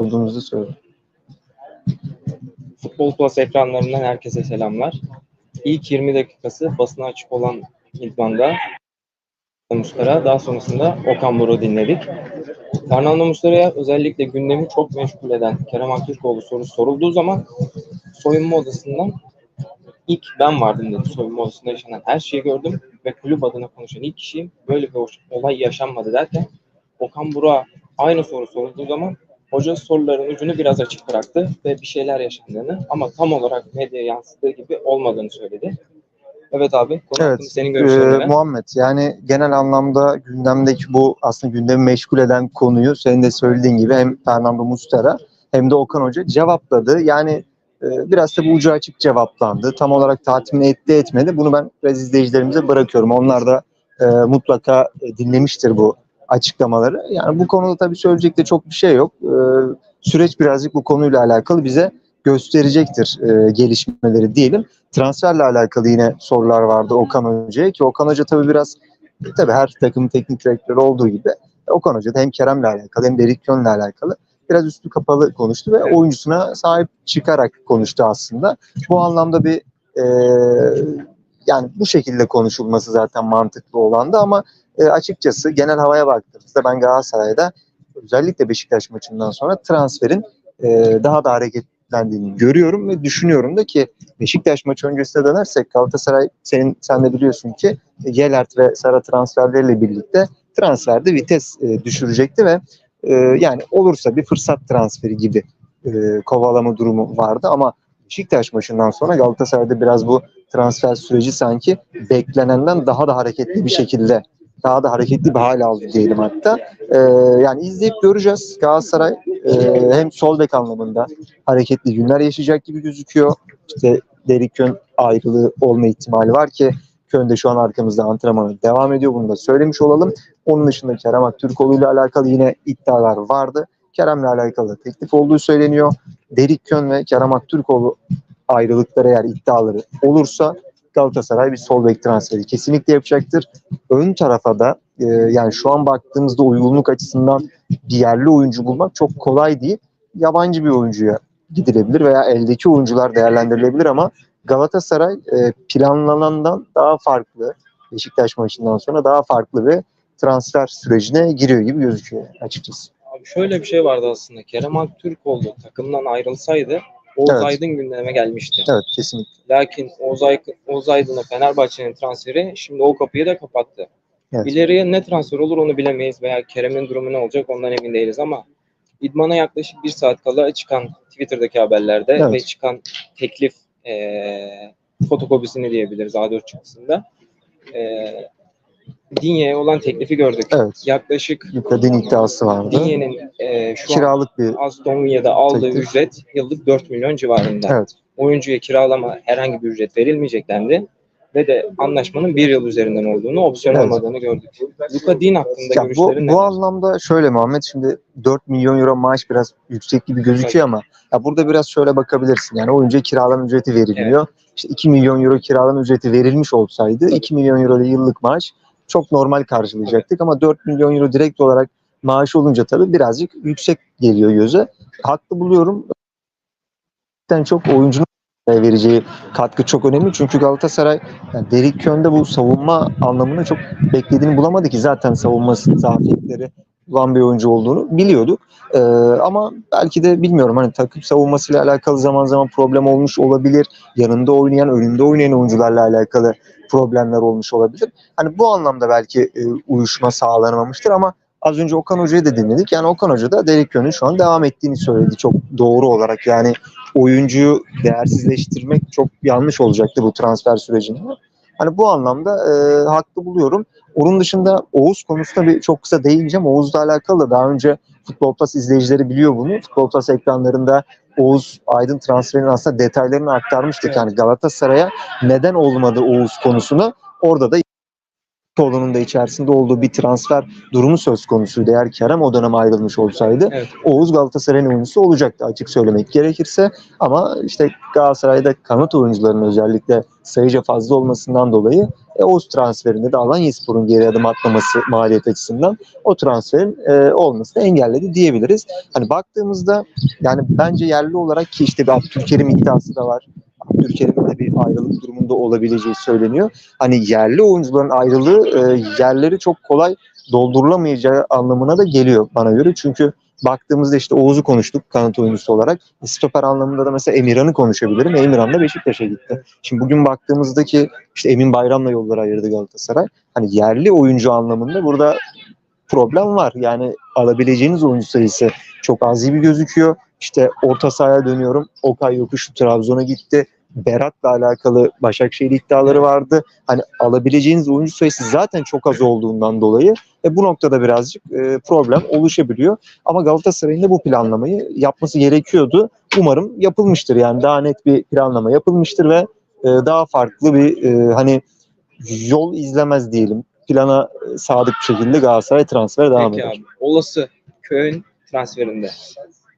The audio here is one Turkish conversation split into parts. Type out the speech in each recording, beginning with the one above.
olduğunuzu söyle. Futbol Plus ekranlarından herkese selamlar. İlk 20 dakikası basına açık olan idmanda Muslera, daha sonrasında Okan Buruk'u dinledik. Fernando Muslera'ya özellikle gündemi çok meşgul eden Kerem Aktürkoğlu sorusu sorulduğu zaman soyunma odasından ilk ben vardım dedi. Soyunma odasında yaşanan her şeyi gördüm ve kulüp adına konuşan ilk kişiyim. Böyle bir olay yaşanmadı derken Okan Buruk'a aynı soru sorulduğu zaman hoca soruların ucunu biraz açık bıraktı ve bir şeyler yaşandığını ama tam olarak medyaya yansıttığı gibi olmadığını söyledi. Evet abi, konu Evet, senin görüşlerin Ee? Muhammed yani genel anlamda gündemdeki bu aslında gündemi meşgul eden konuyu senin de söylediğin gibi hem Fernando Mustera hem de Okan Hoca cevapladı. Yani e, biraz da bu ucu açık cevaplandı. Tam olarak tatmin etti etmedi. Bunu ben biraz izleyicilerimize bırakıyorum. Onlar da e, mutlaka e, dinlemiştir bu açıklamaları. Yani bu konuda tabii söyleyecek de çok bir şey yok. E, süreç birazcık bu konuyla alakalı bize gösterecektir e, gelişmeleri diyelim transferle alakalı yine sorular vardı Okan Hoca'ya ki Okan Hoca tabii biraz tabii her takımın teknik direktörü olduğu gibi Okan Hoca da hem Kerem'le alakalı hem de Erik Yön'le alakalı biraz üstü kapalı konuştu ve oyuncusuna sahip çıkarak konuştu aslında. Bu anlamda bir e, yani bu şekilde konuşulması zaten mantıklı olandı ama e, açıkçası genel havaya baktığımızda ben Galatasaray'da özellikle Beşiktaş maçından sonra transferin e, daha da hareketlendiğini görüyorum ve düşünüyorum da ki Beşiktaş maçı öncesine dönersek Galatasaray senin sen de biliyorsun ki Gelert ve Sara transferleriyle birlikte transferde vites e, düşürecekti ve e, yani olursa bir fırsat transferi gibi e, kovalama durumu vardı ama Beşiktaş maçından sonra Galatasaray'da biraz bu transfer süreci sanki beklenenden daha da hareketli bir şekilde daha da hareketli bir hal aldı diyelim hatta. E, yani izleyip göreceğiz. Galatasaray e, hem sol bek anlamında hareketli günler yaşayacak gibi gözüküyor. İşte Derek Kön ayrılığı olma ihtimali var ki Kön de şu an arkamızda antrenmana devam ediyor. Bunu da söylemiş olalım. Onun dışında Kerem Aktürkoğlu ile alakalı yine iddialar vardı. Kerem'le alakalı teklif olduğu söyleniyor. Derek Kön ve Kerem Aktürkoğlu ayrılıkları eğer iddiaları olursa Galatasaray bir sol bek transferi kesinlikle yapacaktır. Ön tarafa da e, yani şu an baktığımızda uygunluk açısından bir yerli oyuncu bulmak çok kolay değil. Yabancı bir oyuncuya gidilebilir veya eldeki oyuncular değerlendirilebilir ama Galatasaray e, planlanandan daha farklı Beşiktaş maçından sonra daha farklı bir transfer sürecine giriyor gibi gözüküyor açıkçası. Abi şöyle bir şey vardı aslında. Kerem Aktürkoğlu takımdan ayrılsaydı Oğuz Evet. Aydın gündeme gelmişti. Evet kesinlikle. Lakin Oğuz, Ay Oğuz Aydın'a Fenerbahçe'nin transferi şimdi o kapıyı da kapattı. Evet. İleriye ne transfer olur onu bilemeyiz veya Kerem'in durumu ne olacak ondan emin değiliz ama idmana yaklaşık bir saat kala çıkan Twitter'daki haberlerde Evet. ve çıkan teklif eee fotokopisini diyebiliriz A4 çıktısında. Eee Dinye'ye olan teklifi gördük. Evet. Yaklaşık Yukarıdan iddiası vardı. Dinye'nin eee şu an Kiralık bir Aston Villa'da aldığı Teklif. ücret yıllık 4 milyon civarında. evet. Oyuncuya kiralama herhangi bir ücret verilmeyecek dendi. Ve de anlaşmanın bir yıl üzerinden olduğunu, opsiyon Evet. olmadığını gördük. Luka Dean hakkında Ya bu, görüşlerin bu neler? anlamda şöyle Muhammed şimdi 4 milyon euro maaş biraz yüksek gibi gözüküyor ama ya burada biraz şöyle bakabilirsin. Yani oyuncuya kiralama ücreti veriliyor. İşte 2 milyon euro kiralama ücreti verilmiş olsaydı 2 milyon euro yıllık maaş çok normal karşılayacaktık ama 4 milyon euro direkt olarak maaş olunca tabii birazcık yüksek geliyor göze. Haklı buluyorum. Çok oyuncunun vereceği katkı çok önemli. Çünkü Galatasaray yani Derik Kön'de bu savunma anlamında çok beklediğini bulamadı ki zaten savunması zafiyetleri olan bir oyuncu olduğunu biliyorduk. Ee, ama belki de bilmiyorum hani takım savunmasıyla alakalı zaman zaman problem olmuş olabilir. Yanında oynayan, önünde oynayan oyuncularla alakalı problemler olmuş olabilir. Hani bu anlamda belki e, uyuşma sağlanamamıştır ama az önce Okan Hoca'yı da dinledik. Yani Okan Hoca da Derek Kön'ün şu an devam ettiğini söyledi çok doğru olarak. Yani oyuncuyu değersizleştirmek çok yanlış olacaktı bu transfer sürecinde. Hani bu anlamda e, haklı buluyorum. Onun dışında Oğuz konusunda bir çok kısa değineceğim. Oğuz'la alakalı da daha önce Futbol Plus izleyicileri biliyor bunu. Futbol Plus ekranlarında Oğuz Aydın transferinin aslında detaylarını aktarmıştık. Yani Galatasaray'a neden olmadı Oğuz konusunu orada da kolunun da içerisinde olduğu bir transfer durumu söz konusuydu. Eğer Kerem o dönem ayrılmış olsaydı Evet. Oğuz Galatasaray'ın oyuncusu olacaktı açık söylemek gerekirse. Ama işte Galatasaray'da kanat oyuncularının özellikle sayıca fazla olmasından dolayı e, Oğuz transferinde de Alanyaspor'un geri adım atmaması maliyet açısından o transferin e, olmasını engelledi diyebiliriz. Hani baktığımızda yani bence yerli olarak ki işte bir Abdülkerim iddiası da var. Abdülkerim'in de bir ayrılık durumunda olabileceği söyleniyor. Hani yerli oyuncuların ayrılığı e, yerleri çok kolay doldurulamayacağı anlamına da geliyor bana göre. Çünkü baktığımızda işte Oğuz'u konuştuk kanat oyuncusu olarak. Stoper anlamında da mesela Emirhan'ı konuşabilirim. Emirhan da Beşiktaş'a gitti. Şimdi bugün baktığımızdaki işte Emin Bayram'la yolları ayırdı Galatasaray. Hani yerli oyuncu anlamında burada problem var. Yani alabileceğiniz oyuncu sayısı çok az gibi gözüküyor. İşte orta sahaya dönüyorum. Okay Yokuşu Trabzon'a gitti. Berat'la alakalı Başakşehir iddiaları vardı. Hani alabileceğiniz oyuncu sayısı zaten çok az olduğundan dolayı e, bu noktada birazcık e, problem oluşabiliyor. Ama Galatasaray'ın da bu planlamayı yapması gerekiyordu. Umarım yapılmıştır. Yani daha net bir planlama yapılmıştır ve e, daha farklı bir e, hani yol izlemez diyelim. Plana e, sadık bir şekilde Galatasaray transfer devam Peki eder. abi. Olası Köln transferinde.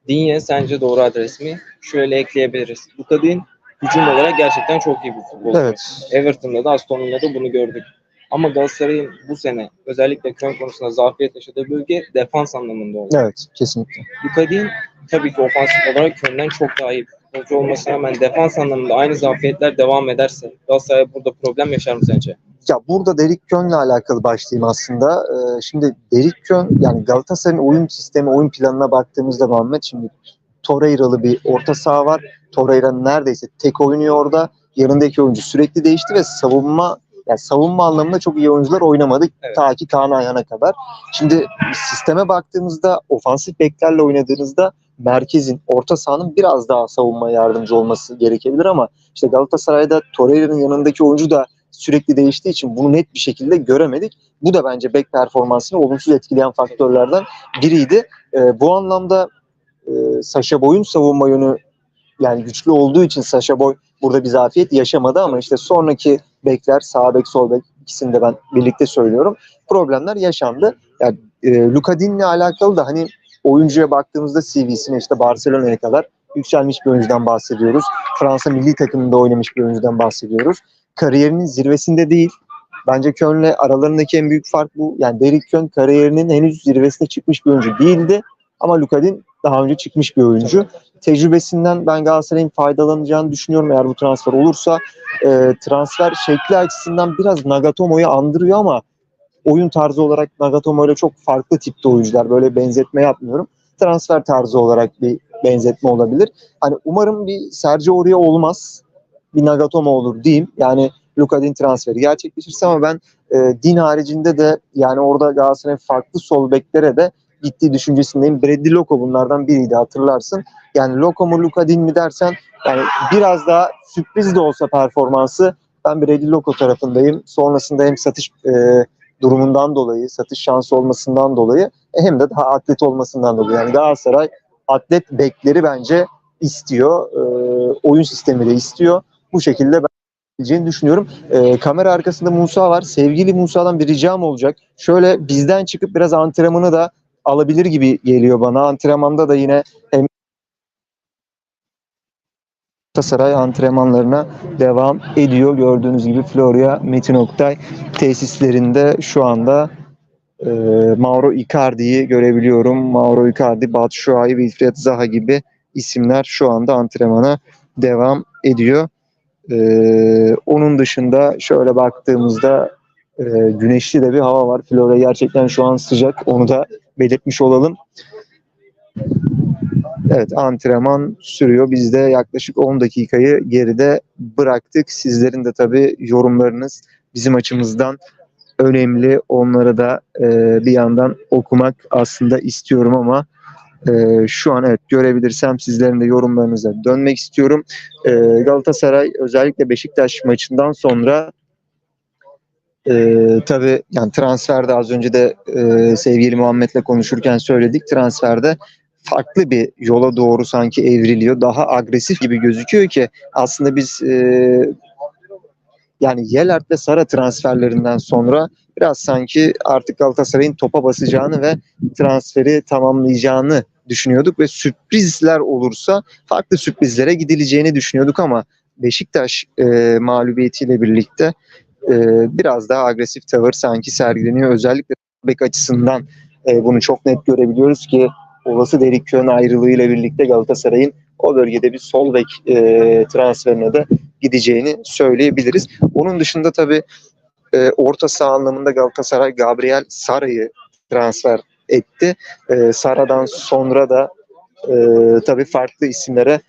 Dinye sence doğru adres mi? Şöyle ekleyebiliriz. Lukadin hücum olarak gerçekten çok iyi bir futbolcu. Evet. Everton'da da Aston Villa'da bunu gördük. Ama Galatasaray'ın bu sene özellikle Köln konusunda zafiyet yaşadığı bölge defans anlamında oldu. Evet. Kesinlikle. Lukadin tabii ki ofansif olarak Köln'den çok daha iyi futbolcu olmasına rağmen defans anlamında aynı zafiyetler devam ederse Galatasaray burada problem yaşar mı sence? Ya burada Derik Kön'le alakalı başlayayım aslında. Ee, şimdi Derik Kön yani Galatasaray'ın oyun sistemi, oyun planına baktığımızda Muhammed şimdi Torreira'lı bir orta saha var. Torreira neredeyse tek oynuyor orada. Yanındaki oyuncu sürekli değişti ve savunma yani savunma anlamında çok iyi oyuncular oynamadı Evet. ta ki Kaan Ayhan'a kadar. Şimdi sisteme baktığımızda ofansif beklerle oynadığınızda merkezin, orta sahanın biraz daha savunmaya yardımcı olması gerekebilir ama işte Galatasaray'da Torreira'nın yanındaki oyuncu da sürekli değiştiği için bunu net bir şekilde göremedik. Bu da bence bek performansını olumsuz etkileyen faktörlerden biriydi. Ee, bu anlamda e, Saşa Boy'un savunma yönü yani güçlü olduğu için Saşa Boy burada bir zafiyet yaşamadı ama işte sonraki bekler sağ bek sol bek ikisini de ben birlikte söylüyorum. Problemler yaşandı. Yani e, Luka Din'le alakalı da hani oyuncuya baktığımızda CV'sine işte Barcelona'ya kadar yükselmiş bir oyuncudan bahsediyoruz. Fransa milli takımında oynamış bir oyuncudan bahsediyoruz. Kariyerinin zirvesinde değil. Bence Köln'le aralarındaki en büyük fark bu. Yani Derrick Köln kariyerinin henüz zirvesine çıkmış bir oyuncu değildi. Ama Luka Din daha önce çıkmış bir oyuncu. Tecrübesinden ben Galatasaray'ın faydalanacağını düşünüyorum eğer bu transfer olursa. E, transfer şekli açısından biraz Nagatomo'yu andırıyor ama oyun tarzı olarak Nagatomo ile çok farklı tipte oyuncular. Böyle benzetme yapmıyorum. Transfer tarzı olarak bir benzetme olabilir. Hani umarım bir Sergio Aurier olmaz. Bir Nagatomo olur diyeyim. Yani Luka Din transferi gerçekleşirse ama ben e, Din haricinde de yani orada Galatasaray'ın farklı sol beklere de gittiği düşüncesindeyim. Bradley Loko bunlardan biriydi hatırlarsın. Yani Loko mu Luka Din mi dersen yani biraz daha sürpriz de olsa performansı ben Bradley Loko tarafındayım. Sonrasında hem satış e, durumundan dolayı, satış şansı olmasından dolayı e, hem de daha atlet olmasından dolayı. Yani Galatasaray atlet bekleri bence istiyor. E, oyun sistemi de istiyor. Bu şekilde ben geleceğini düşünüyorum. E, kamera arkasında Musa var. Sevgili Musa'dan bir ricam olacak. Şöyle bizden çıkıp biraz antrenmanı da alabilir gibi geliyor bana. Antrenmanda da yine hem Galatasaray antrenmanlarına devam ediyor. Gördüğünüz gibi Florya Metin Oktay tesislerinde şu anda e, Mauro Icardi'yi görebiliyorum. Mauro Icardi, Batshuayi, Wilfried Zaha gibi isimler şu anda antrenmana devam ediyor. E, onun dışında şöyle baktığımızda e, güneşli de bir hava var. Florya gerçekten şu an sıcak. Onu da belirtmiş olalım. Evet antrenman sürüyor. Biz de yaklaşık 10 dakikayı geride bıraktık. Sizlerin de tabii yorumlarınız bizim açımızdan önemli. Onları da e, bir yandan okumak aslında istiyorum ama e, şu an evet görebilirsem sizlerin de yorumlarınıza dönmek istiyorum. E, Galatasaray özellikle Beşiktaş maçından sonra e, tabii yani transferde az önce de e, sevgili Muhammed'le konuşurken söyledik. Transferde farklı bir yola doğru sanki evriliyor. Daha agresif gibi gözüküyor ki aslında biz e, Yani Yelert ve Sara transferlerinden sonra biraz sanki artık Galatasaray'ın topa basacağını ve transferi tamamlayacağını düşünüyorduk ve sürprizler olursa farklı sürprizlere gidileceğini düşünüyorduk ama Beşiktaş e, mağlubiyetiyle birlikte e, biraz daha agresif tavır sanki sergileniyor. Özellikle bek açısından e, bunu çok net görebiliyoruz ki olası Derik Köy'ün ayrılığıyla birlikte Galatasaray'ın o bölgede bir sol bek e, transferine de gideceğini söyleyebiliriz. Onun dışında tabii e, orta saha anlamında Galatasaray Gabriel Sara'yı transfer etti. E, Sara'dan sonra da e, tabii farklı isimlere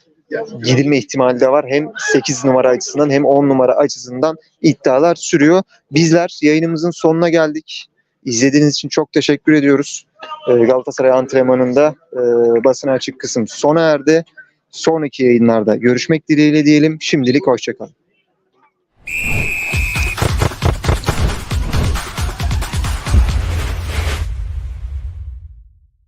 gidilme ihtimali de var. Hem 8 numara açısından hem 10 numara açısından iddialar sürüyor. Bizler yayınımızın sonuna geldik. İzlediğiniz için çok teşekkür ediyoruz. E, Galatasaray antrenmanında e, basına açık kısım sona erdi. Sonraki yayınlarda görüşmek dileğiyle diyelim. Şimdilik hoşçakalın.